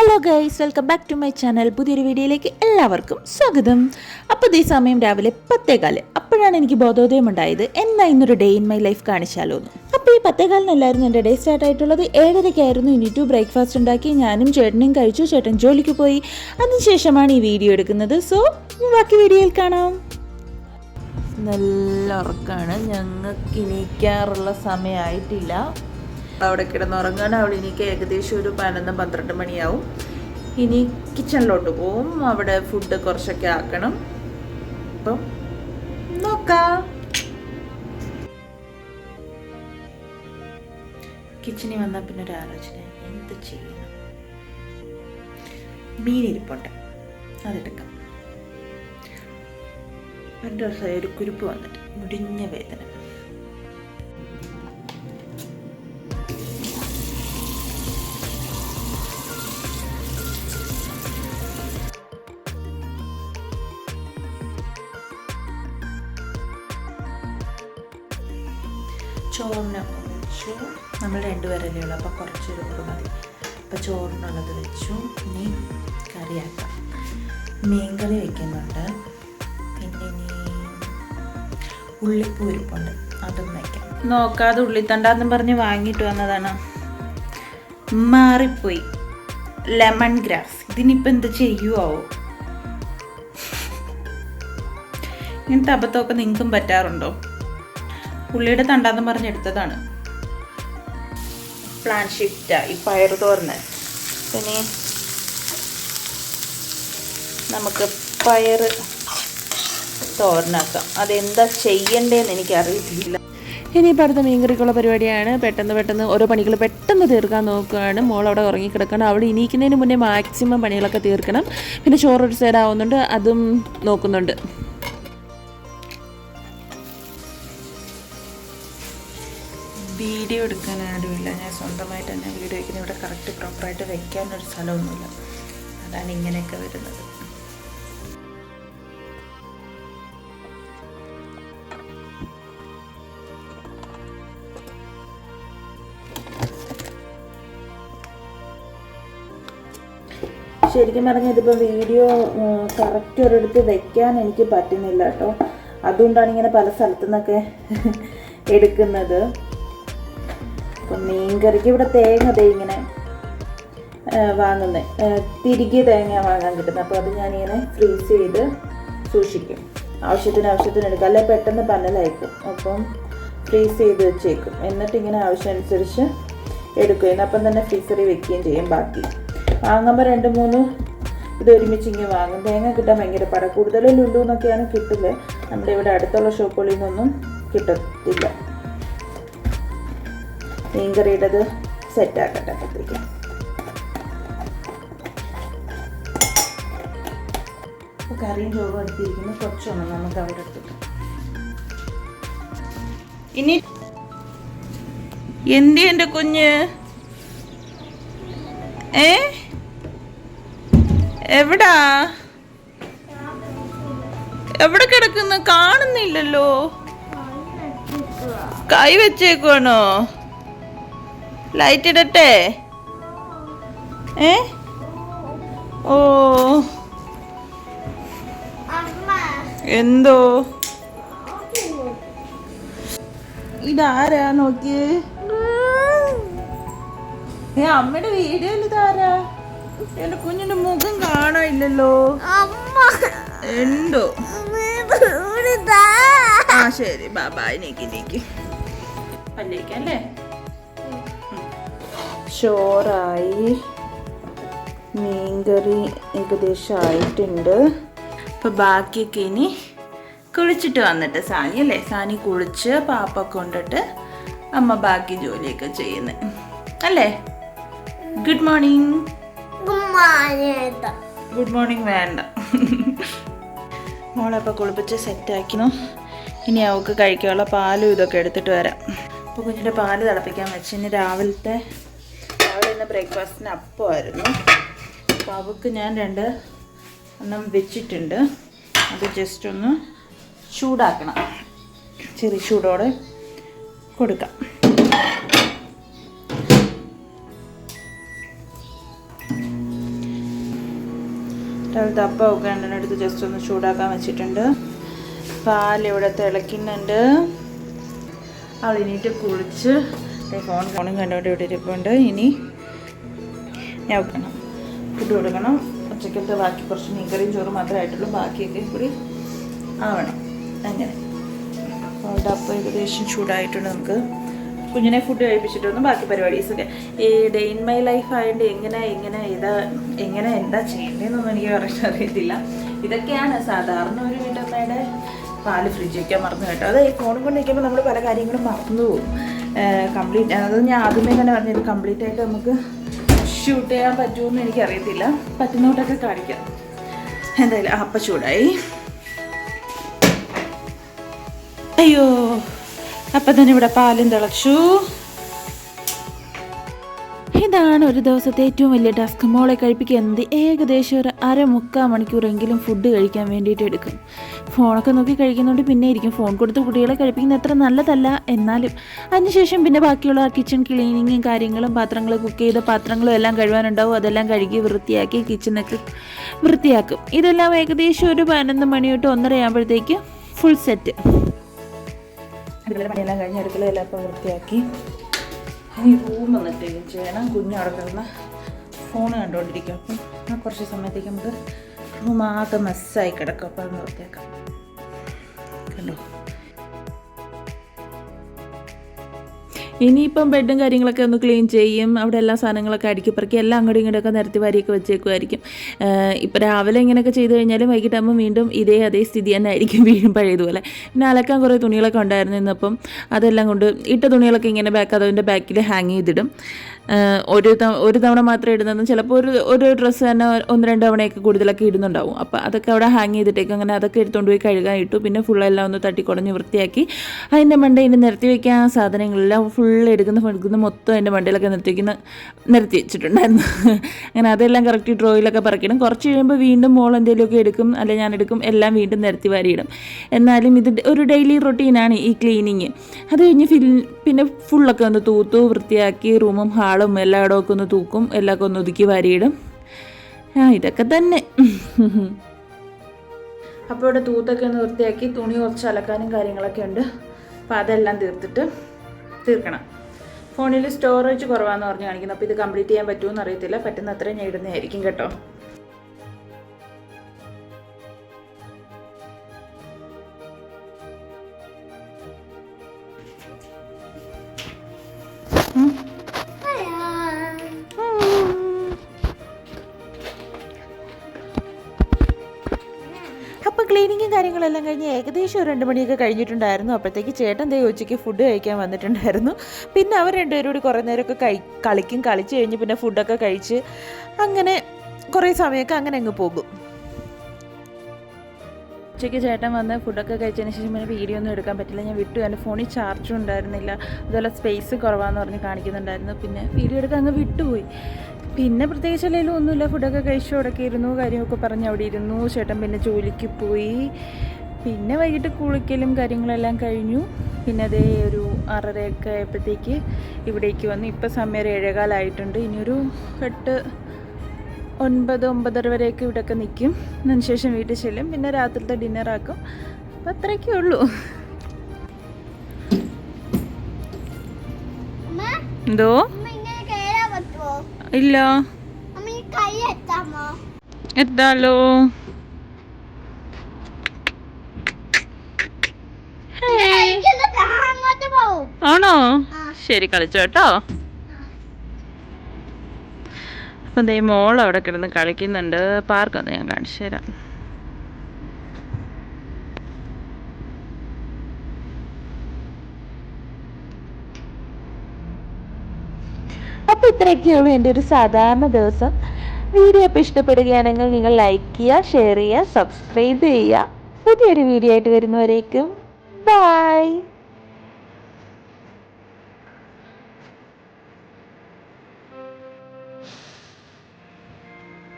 Hello guys welcome back to my channel പുതിയൊരു വീഡിയോയിലേക്ക് എല്ലാവർക്കും സ്വാഗതം. അപ്പോൾ ഈ സമയം രാവിലെ പത്തേകാൽ അപ്പോഴാണ് എനിക്ക് ബോധോദയം ഉണ്ടായത്. എന്നാ ഇന്നൊരു ഡേ ഇൻ മൈ ലൈഫ് കാണിച്ചാലോ എന്ന് അപ്പോൾ ഈ പത്തേകാലിനല്ലായിരുന്നു എന്റെ ഡേ സ്റ്റാർട്ട് ആയിട്ടുള്ളത്. ഏഴരയ്ക്കായിരുന്നു ഇനി ടു ബ്രേക്ക്ഫാസ്റ്റ് ഉണ്ടാക്കി. ഞാനും ചേട്ടനും കഴിച്ചു. ചേട്ടൻ ജോലിക്ക് പോയി. അതിനുശേഷമാണ് ഈ വീഡിയോ എടുക്കുന്നത്. സോ ബാക്കി വീഡിയോയിൽ കാണാം. നല്ല ഉറക്കമാണ് ഞങ്ങൾക്ക് ഇനിക്കാറുള്ള സമയമായിട്ടില്ല. അവിടെ കിടന്നുറങ്ങാൻ അവിടെ എനിക്ക് ഏകദേശം ഒരു പതിനൊന്ന് പന്ത്രണ്ട് മണിയാവും. ഇനി കിച്ചണിലോട്ട് പോവും. അവിടെ ഫുഡ് കുറച്ചൊക്കെ ആക്കണം. അപ്പം നോക്കാം. കിച്ചണിൽ വന്നാൽ പിന്നെ ഒരു ആലോചന. എന്ത് ചെയ്യണം? മീനിരിപ്പോട്ടെ അതെടുക്കാം. രണ്ട് ദിവസമായി ഒരു കുരുപ്പ് വന്നിട്ട്. മുടിഞ്ഞ വേദന. ചോറിന് വെച്ചു. നമ്മൾ രണ്ടുപേരല്ലേ ഉള്ളൂ. അപ്പോൾ കുറച്ച് ചോറ് മതി. അപ്പോൾ ചോറിനുള്ളത് വെച്ചു. ഇനി കറിയാക്കാം. മീൻകറി വയ്ക്കുന്നുണ്ട് പിന്നെ ഇനി ഉള്ളിപ്പൂരിപ്പുണ്ട് അതും വയ്ക്കാം നോക്കാതെ ഉള്ളിത്തണ്ടാന്നും പറഞ്ഞ് വാങ്ങിയിട്ട് വന്നതാണ്. മാറിപ്പോയി. ലെമൺ ഗ്രാസ് ഇതിനിപ്പോൾ എന്ത് ചെയ്യുമോ ഇങ്ങനത്തെ അബദ്ധമൊക്കെ നിങ്ങൾക്കും പറ്റാറുണ്ടോ? പുള്ളിയുടെ തണ്ടാന്ന് പറഞ്ഞെടുത്തതാണ് പ്ലാൻ ഷിഫ്റ്റാ ഈ പയർ തോർന്ന് പിന്നെ നമുക്ക് പയർ തോരനാക്കാം. അതെന്താ ചെയ്യണ്ടേന്ന് എനിക്ക് അറിയത്തില്ല ഇനിയിപ്പോൾ അടുത്ത മീൻകറിക്കുള്ള പരിപാടിയാണ്. പെട്ടെന്ന് പെട്ടെന്ന് ഓരോ പണികൾ പെട്ടെന്ന് തീർക്കാൻ നോക്കുകയാണ്. മോൾ അവിടെ ഉറങ്ങിക്കിടക്കണം അവിടെ ഇനിയിക്കുന്നതിന് മുന്നേ മാക്സിമം പണികളൊക്കെ തീർക്കണം. പിന്നെ ചോറൊരു ഒരു സൈഡ് ആവുന്നുണ്ട് അതും നോക്കുന്നുണ്ട്. വീഡിയോ എടുക്കാൻ ഇല്ല ഞാൻ സ്വന്തമായിട്ട് തന്നെ വീഡിയോ വയ്ക്കുന്ന ഇവിടെ കറക്റ്റ് പ്രോപ്പറായിട്ട് വെക്കാനൊരു സ്ഥലമൊന്നുമില്ല. അതാണ് ഇങ്ങനെയൊക്കെ വരുന്നത്. ശരിക്കും പറഞ്ഞാൽ ഇതിപ്പോൾ വീഡിയോ കറക്റ്റ് ഒരിടത്ത് വെക്കാൻ എനിക്ക് പറ്റുന്നില്ല കേട്ടോ. അതുകൊണ്ടാണ് ഇങ്ങനെ പല സ്ഥലത്തു നിന്നൊക്കെ എടുക്കുന്നത്. അപ്പം മീൻകറിക്ക് ഇവിടെ തേങ്ങ ദേ ഇങ്ങനെ വാങ്ങുന്നത് തിരികെ തേങ്ങ വാങ്ങാൻ കിട്ടുന്നത് അപ്പോൾ അത് ഞാനിങ്ങനെ ഫ്രീസ് ചെയ്ത് സൂക്ഷിക്കും. ആവശ്യത്തിന് ആവശ്യത്തിന് എടുക്കും. അല്ലെ പെട്ടെന്ന് പന്നലായിരിക്കും അപ്പം ഫ്രീസ് ചെയ്ത് വെച്ചേക്കും. എന്നിട്ട് ഇങ്ങനെ ആവശ്യമനുസരിച്ച് എടുക്കുകയും അപ്പം തന്നെ ഫ്രീസറി വെക്കുകയും ചെയ്യും ബാക്കി. വാങ്ങുമ്പോൾ രണ്ട് മൂന്ന് ഇത് ഒരുമിച്ച് ഇങ്ങനെ വാങ്ങും. തേങ്ങ കിട്ടാൻ ഭയങ്കര പട. കൂടുതലും ലുല്ലു എന്നൊക്കെയാണ് കിട്ടുന്നത് നമ്മുടെ ഇവിടെ അടുത്തുള്ള ഷോപ്പുകളിൽ നിന്നൊന്നും കിട്ടത്തില്ല. മീൻകറിയുടേത് സെറ്റാക്കട്ടെ അപ്പോഴത്തേക്ക്. കറിയും ചോറും എടുത്തിരിക്കുന്നു കുറച്ചൊന്നും നമുക്ക് അവിടെ എടുത്തിട്ട്. ഇനി എന്തി എന്റെ കുഞ്ഞ്? ഏ? എവിടാ? എവിടെ കിടക്കുന്നു? കാണുന്നില്ലല്ലോ. കൈ വെച്ചേക്കുവാണോ? ലൈറ്റ് ഇടട്ടെ? ഏ? ഓ. എന്തോ? ഇതാരാ നോക്കിയേ? ഏ അമ്മയുടെ വീഡിയോയിൽ ഇതാരാ? എന്റെ കുഞ്ഞിന്റെ മുഖം കാണാനില്ലല്ലോ. എന്തോ? ആ ശരി. ബാബായി നീക്കി നീക്കി. പല്ലേക്കല്ലേ ചോറായി മീൻകറി ഏകദേശം ആയിട്ടുണ്ട് അപ്പോൾ ബാക്കിയൊക്കെ ഇനി കുളിച്ചിട്ട് വന്നിട്ട് സാനി അല്ലേ? സാനി കുളിച്ച് പാപ്പ കൊണ്ടിട്ട് അമ്മ ബാക്കി ജോലിയൊക്കെ ചെയ്യുന്നത് അല്ലേ? ഗുഡ് മോർണിംഗ് ഗുഡ് മോർണിംഗ് വേണ്ട. മോളെ അപ്പോൾ കുളിപ്പിച്ച് സെറ്റാക്കിനു. ഇനി അവൾക്ക് കഴിക്കാനുള്ള പാലും ഇതൊക്കെ എടുത്തിട്ട് വരാം. അപ്പോൾ കുഞ്ഞിന്റെ പാൽ തിളപ്പിക്കാൻ വെച്ച്. ഇനി രാവിലത്തെ രാവിലെ ഇന്ന് ബ്രേക്ക്ഫാസ്റ്റിന് അപ്പമായിരുന്നു. അപ്പോൾ അവൾക്ക് ഞാൻ രണ്ട് എണ്ണം വെച്ചിട്ടുണ്ട്. അത് ജസ്റ്റ് ഒന്ന് ചൂടാക്കണം. ചെറിയ ചൂടോടെ കൊടുക്കാം. രാവിലത്തെ അപ്പമൊക്കെ എണ്ണ എടുത്ത് ജസ്റ്റ് ഒന്ന് ചൂടാക്കാൻ വെച്ചിട്ടുണ്ട്. പാലിവിടെ തിളയ്ക്കുന്നുണ്ട്. അവൾ എണീറ്റ് കുളിച്ച് ദേ ഫോൺ ഫോണും കണ്ടോണ്ട് ഇവിടെ ഇരിപ്പുണ്ട്. ഇനി ഞാൻ വെക്കണം. ഫുഡ് കൊടുക്കണം. ഉച്ചക്കത്തെ ബാക്കി കുറച്ച് മീൻകറിയും ചോറും മാത്രമേ ആയിട്ടുള്ളൂ. ബാക്കിയൊക്കെ കൂടി ആവണം. അങ്ങനെ. അവിടെ അപ്പോൾ ഏകദേശം ചൂടായിട്ടുണ്ട് നമുക്ക്. കുഞ്ഞിനെ ഫുഡ് കഴിപ്പിച്ചിട്ടൊന്നും ബാക്കി പരിപാടീസൊക്കെ. ഈ ഡേ ഇൻ മൈ ലൈഫ് ആയതുകൊണ്ട് എങ്ങനെ എങ്ങനെ ഇതാ എങ്ങനെ എന്താ ചെയ്യേണ്ടതെന്നൊന്നും എനിക്ക് പറയാൻ അറിയത്തില്ല. ഇതൊക്കെയാണ് സാധാരണ ഒരു വീട്ടമ്മയുടെ പാൽ ഫ്രിഡ്ജ് വയ്ക്കാൻ മറന്നു കേട്ടോ. അത് ഫോണും കൊണ്ട് നിൽക്കുമ്പോൾ നമ്മൾ പല കാര്യങ്ങളും മറന്നു പോകും. കംപ്ലീറ്റ് അത് ഞാൻ ആദ്യമേ തന്നെ പറഞ്ഞത് കംപ്ലീറ്റ് ആയിട്ട് നമുക്ക് ഷൂട്ട് ചെയ്യാൻ പറ്റുമെന്ന് എനിക്കറിയത്തില്ല. പറ്റുന്നോട്ടൊക്കെ കാണിക്കാം. എന്തായാലും അപ്പം ചൂടായി. അയ്യോ അപ്പം തന്നെ ഇവിടെ പാലും തിളച്ചു. ഇതാണ് ഒരു ദിവസത്തെ ഏറ്റവും വലിയ ടാസ്ക്. മോളെ കഴിപ്പിക്കുന്നത് ഏകദേശം ഒരു അര മുക്കാൽ മണിക്കൂറെങ്കിലും ഫുഡ് കഴിക്കാൻ വേണ്ടിയിട്ട് എടുക്കും. ഫോണൊക്കെ നോക്കി കഴിക്കുന്നതുകൊണ്ട് പിന്നെ ഇരിക്കും. ഫോൺ കൊടുത്ത് കുട്ടികളെ കഴിപ്പിക്കുന്നത് അത്ര നല്ലതല്ല. എന്നാലും അതിനുശേഷം പിന്നെ ബാക്കിയുള്ള കിച്ചൺ ക്ലീനിങ്ങും കാര്യങ്ങളും പാത്രങ്ങൾ കുക്ക് ചെയ്ത പാത്രങ്ങളും എല്ലാം കഴുകാനുണ്ടാവും. അതെല്ലാം കഴുകി വൃത്തിയാക്കി കിച്ചണൊക്കെ വൃത്തിയാക്കും. ഇതെല്ലാം ഏകദേശം ഒരു പതിനൊന്ന് മണി തൊട്ട് ഒന്നര ആകുമ്പോഴത്തേക്ക് ഫുൾ സെറ്റ് പണിയെല്ലാം കഴിഞ്ഞ് അടുക്കളയെല്ലാം ഇപ്പം വൃത്തിയാക്കി. ഇനി റൂം വന്നിട്ട് ചെയ്യണം. കുഞ്ഞ് അവിടെ കിടന്ന് ഫോൺ കണ്ടുകൊണ്ടിരിക്കും അപ്പം കുറച്ച് സമയത്തേക്ക് നമുക്ക് റൂം ആകെ മെസ്സായി കിടക്കും. അപ്പം അത് വൃത്തിയാക്കാം. കണ്ടോ? ഇനിയിപ്പം ബെഡും കാര്യങ്ങളൊക്കെ ഒന്ന് ക്ലീൻ ചെയ്യും. അവിടെ എല്ലാ സാധനങ്ങളൊക്കെ അടുക്കി പറക്കി എല്ലാം അങ്ങോട്ടും ഇങ്ങോട്ടൊക്കെ നിരത്തി വാരിയൊക്കെ വെച്ചേക്കുമായിരിക്കും ഇപ്പോൾ രാവിലെ ഇങ്ങനെയൊക്കെ ചെയ്ത് കഴിഞ്ഞാലും വൈകിട്ടാകുമ്പോൾ വീണ്ടും ഇതേ അതേ സ്ഥിതി തന്നെ ആയിരിക്കും വീണ്ടും പഴയതുപോലെ. പിന്നെ അലക്കാൻ കുറേ തുണികളൊക്കെ ഉണ്ടായിരുന്നു ഇന്നപ്പം. അതെല്ലാം കൊണ്ട് ഇട്ട തുണികളൊക്കെ ഇങ്ങനെ ബാക്ക് അതിന്റെ ബാക്കിൽ ഹാങ് ചെയ്തിടും. ഒരു ഒരു തവണ മാത്രം ഇടുന്നതും ചിലപ്പോൾ ഒരു ഒരു ഡ്രസ്സ് തന്നെ ഒന്ന് രണ്ട് തവണയൊക്കെ കൂടുതലൊക്കെ ഇടുന്നുണ്ടാവും. അപ്പോൾ അതൊക്കെ അവിടെ ഹാങ് ചെയ്തിട്ടേക്ക്. അങ്ങനെ അതൊക്കെ എടുത്തുകൊണ്ട് പോയി കഴുകാൻ ഇട്ടു പിന്നെ ഫുള്ളെല്ലാം ഒന്ന് തട്ടിക്കുടഞ്ഞ് വൃത്തിയാക്കി. അതിന്റെ മണ്ടയിൽ നിരത്തി വയ്ക്കാൻ സാധനങ്ങളെല്ലാം ഫുൾ എടുക്കുന്ന എടുക്കുന്ന മൊത്തം അതിന്റെ മണ്ടയിലൊക്കെ നിർത്തി വയ്ക്കുന്ന നിർത്തി വെച്ചിട്ടുണ്ടായിരുന്നു. അങ്ങനെ അതെല്ലാം കറക്റ്റ് ഡ്രോയിലൊക്കെ പറക്കിടും കുറച്ച് കഴിയുമ്പോൾ വീണ്ടും മോൾ എന്തെങ്കിലുമൊക്കെ എടുക്കും. അല്ലെങ്കിൽ ഞാൻ എടുക്കും. എല്ലാം വീണ്ടും നിരത്തി വാരിയിടും. എന്നാലും ഇത് ഒരു ഡെയിലി റൊട്ടീനാണ് ഈ ക്ലീനിങ് അത് കഴിഞ്ഞ് ഫിൽ പിന്നെ ഫുള്ളൊക്കെ ഒന്ന് തൂത്തു വൃത്തിയാക്കി റൂമും ഹാളും എല്ലായിടമൊക്കെ ഒന്ന് തൂക്കും എല്ലാം ഒന്ന് ഒതുക്കി വാരിയിടും. ആ ഇതൊക്കെ തന്നെ. അപ്പോൾ ഇവിടെ തൂത്തൊക്കെ ഒന്ന് വൃത്തിയാക്കി തുണി കുറച്ച് അലക്കാനും കാര്യങ്ങളൊക്കെ ഉണ്ട്. അപ്പോൾ അതെല്ലാം തീർത്തിട്ട് തീർക്കണം. ഫോണിൽ സ്റ്റോറേജ് കുറവാന്ന് പറഞ്ഞു കാണിക്കുന്നു. അപ്പോൾ ഇത് കംപ്ലീറ്റ് ചെയ്യാൻ പറ്റുമെന്ന് അറിയത്തില്ല. പറ്റുന്ന അത്രയും ഞാൻ ഇടുന്നതായിരിക്കും കേട്ടോ. കാര്യങ്ങളെല്ലാം കഴിഞ്ഞ് ഏകദേശം ഒരു രണ്ട് മണിയൊക്കെ കഴിഞ്ഞിട്ടുണ്ടായിരുന്നു. അപ്പോഴത്തേക്ക് ചേട്ടൻ ദേ ഉച്ചയ്ക്ക് ഫുഡ് കഴിക്കാൻ വന്നിട്ടുണ്ടായിരുന്നു. പിന്നെ അവർ രണ്ടുപേരും കുറേ നേരമൊക്കെ കഴി കളിക്കും കളിച്ച് കഴിഞ്ഞ് പിന്നെ ഫുഡൊക്കെ കഴിച്ച് അങ്ങനെ കുറേ സമയമൊക്കെ അങ്ങനെ അങ്ങ് പോകും. ഉച്ചയ്ക്ക് ചേട്ടൻ വന്ന് ഫുഡൊക്കെ കഴിച്ചതിന് ശേഷം പിന്നെ വീഡിയോ ഒന്നും എടുക്കാൻ പറ്റില്ല. ഞാൻ വിട്ടു. എന്റെ ഫോണിൽ ചാർജും ഉണ്ടായിരുന്നില്ല. അതുപോലെ സ്പേസ് കുറവാന്ന് പറഞ്ഞ് കാണിക്കുന്നുണ്ടായിരുന്നു. പിന്നെ വീഡിയോ എടുക്കാൻ അങ്ങ് വിട്ടുപോയി. പിന്നെ പ്രത്യേകിച്ച് അല്ലെങ്കിലും ഒന്നുമില്ല. ഫുഡൊക്കെ കഴിച്ചു ഉടക്കിയിരുന്നു ഇരുന്നു കാര്യമൊക്കെ പറഞ്ഞ് അവിടെ ഇരുന്നു. ചേട്ടൻ പിന്നെ ജോലിക്ക് പോയി. പിന്നെ വൈകിട്ട് കുളിക്കലും കാര്യങ്ങളെല്ലാം കഴിഞ്ഞു. പിന്നെ അതേ ഒരു ആറരയൊക്കെ ആയപ്പോഴത്തേക്ക് ഇവിടേക്ക് വന്നു. ഇപ്പം സമയം ഒരു ഏഴേകാലായിട്ടുണ്ട്. ഇനിയൊരു എട്ട് ഒൻപത് ഒമ്പതര വരെയൊക്കെ ഇവിടെയൊക്കെ നിൽക്കും അതിനുശേഷം വീട്ടിൽ ചെല്ലും. പിന്നെ രാത്രിത്തെ ഡിന്നറാക്കും അപ്പം അത്രയൊക്കെ ഉള്ളൂ. എന്തോ അമ്മ ഇങ്ങനെ കേറാൻ പറ്റുമോ ഇല്ല. എത്താലോ. ആണോ. ശരി കളിച്ചു കേട്ടോ. അപ്പം ദേ മോൾ അവിടെ കിടന്ന് കളിക്കുന്നുണ്ട്. പാർക്കൊന്ന് ഞാൻ കാണിച്ചു തരാം. അപ്പോൾ ഇത്രയൊക്കെയുള്ളൂ എന്റെ ഒരു സാധാരണ ദിവസം. വീഡിയോ ഇപ്പോൾ ഇഷ്ടപ്പെടുകയാണെങ്കിൽ നിങ്ങൾ ലൈക്ക് ചെയ്യുക ഷെയർ ചെയ്യുക സബ്സ്ക്രൈബ് ചെയ്യുക. പുതിയൊരു വീഡിയോ ആയിട്ട് വരുന്നവരേക്കും ബൈ